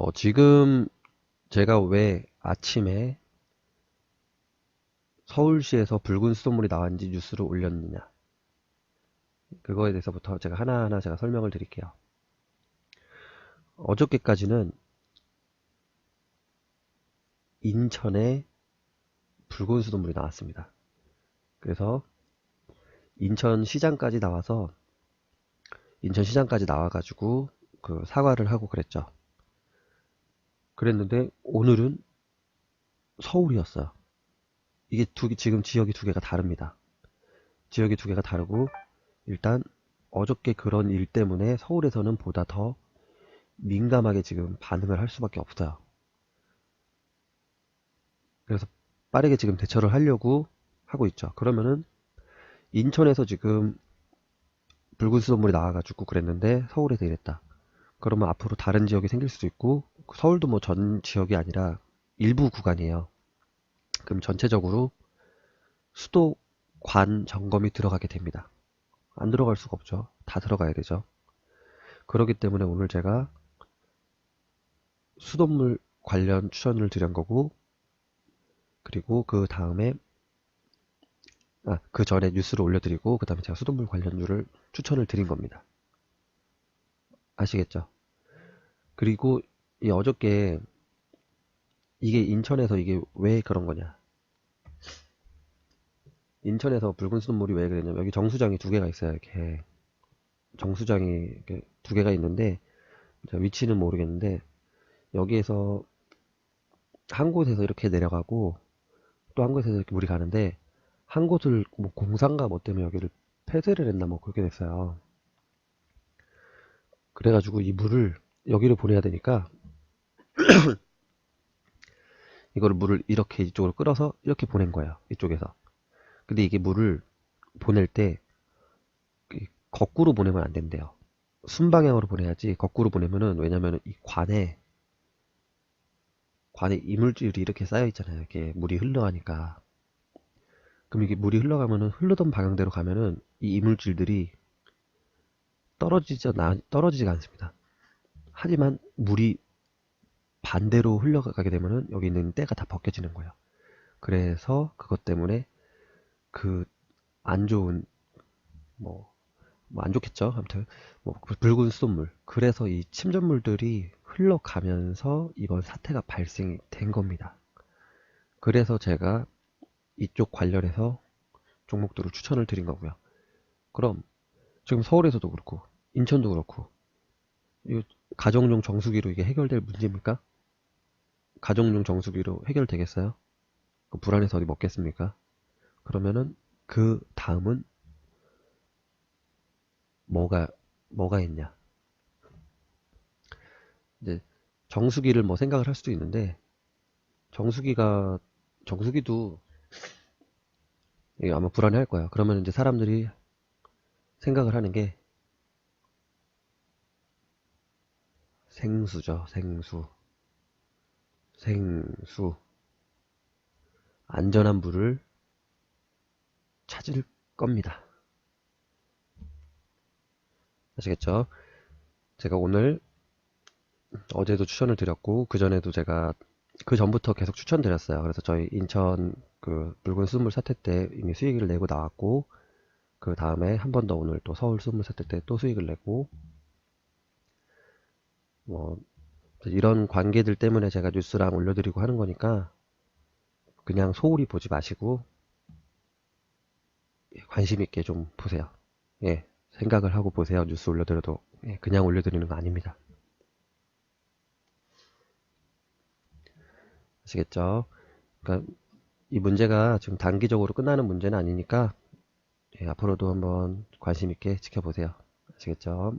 어, 지금 제가 왜 아침에 서울시에서 붉은 수돗물이 나왔는지 뉴스를 올렸느냐. 그거에 대해서부터 제가 하나하나 제가 설명을 드릴게요. 어저께까지는 인천에 붉은 수돗물이 나왔습니다. 그래서 인천 시장까지 나와서 인천 시장까지 나와가지고 그 사과를 하고 그랬죠. 그랬는데 오늘은 서울이었어요. 이게 두 개, 지금 지역이 두 개가 다릅니다. 지역이 두 개가 다르고 일단 어저께 그런 일 때문에 서울에서는 보다 더 민감하게 지금 반응을 할 수밖에 없어요. 그래서 빠르게 지금 대처를 하려고 하고 있죠. 그러면은 인천에서 지금 붉은 수돗물이 나와가지고 그랬는데 서울에서 이랬다. 그러면 앞으로 다른 지역이 생길 수도 있고 서울도 뭐 전 지역이 아니라 일부 구간이에요. 그럼 전체적으로 수도관 점검이 들어가게 됩니다. 안 들어갈 수가 없죠. 다 들어가야 되죠. 그렇기 때문에 오늘 제가 수돗물 관련 추천을 드린 거고 그리고 그 다음에 아, 그 전에 뉴스를 올려드리고 그 다음에 제가 수돗물 관련주를 추천을 드린 겁니다. 아시겠죠? 그리고 이 어저께 이게 인천에서 이게 왜 그런 거냐? 인천에서 붉은 수돗물이 왜 그랬냐면 여기 정수장이 두 개가 있어요. 이렇게 정수장이 이렇게 두 개가 있는데 위치는 모르겠는데 여기에서 한 곳에서 이렇게 내려가고 또 한 곳에서 이렇게 물이 가는데 한 곳을 뭐 공사인가 뭐 때문에 여기를 폐쇄를 했나 뭐 그렇게 됐어요. 그래가지고 이 물을 여기로 보내야 되니까 이거를 물을 이렇게 이쪽으로 끌어서 이렇게 보낸 거예요. 이쪽에서. 근데 이게 물을 보낼 때이 거꾸로 보내면 안 된대요. 순방향으로 보내야지 거꾸로 보내면은 왜냐면은 이 관에 관에 이물질이 이렇게 쌓여 있잖아요. 이렇게 물이 흘러가니까. 그럼 이게 물이 흘러가면은 흐르던 방향대로 가면은 이 이물질들이 떨어지지 나, 떨어지지가 않습니다. 하지만 물이 반대로 흘러가게 되면은 여기 있는 때가 다 벗겨지는 거예요. 그래서 그것 때문에 그 안 좋은 뭐 뭐 안 좋겠죠. 아무튼 뭐 붉은 수돗물. 그래서 이 침전물들이 흘러가면서 이번 사태가 발생이 된 겁니다. 그래서 제가 이쪽 관련해서 종목들을 추천을 드린 거고요. 그럼 지금 서울에서도 그렇고 인천도 그렇고 이 가정용 정수기로 이게 해결될 문제입니까? 가정용 정수기로 해결되겠어요? 그 불안해서 어디 먹겠습니까? 그러면은 그 다음은 뭐가 뭐가 있냐? 이제 정수기를 뭐 생각을 할 수도 있는데 정수기가 정수기도 아마 불안해할 거야. 그러면 이제 사람들이 생각을 하는 게 생수죠. 생수. 생수. 안전한 물을 찾을 겁니다. 아시겠죠? 제가 오늘 어제도 추천을 드렸고 그 전에도 제가 그 전부터 계속 추천드렸어요. 그래서 저희 인천 그 붉은 수돗물 사태 때 이미 수익을 내고 나왔고 그 다음에 한 번 더 오늘 또 서울 수돗물 사태 때 또 수익을 내고 뭐 이런 관계들 때문에 제가 뉴스랑 올려드리고 하는 거니까 그냥 소홀히 보지 마시고 예, 관심 있게 좀 보세요. 예, 생각을 하고 보세요. 뉴스 올려드려도 예, 그냥 올려드리는 거 아닙니다. 아시겠죠? 그러니까 이 문제가 지금 단기적으로 끝나는 문제는 아니니까 예, 앞으로도 한번 관심 있게 지켜보세요. 아시겠죠?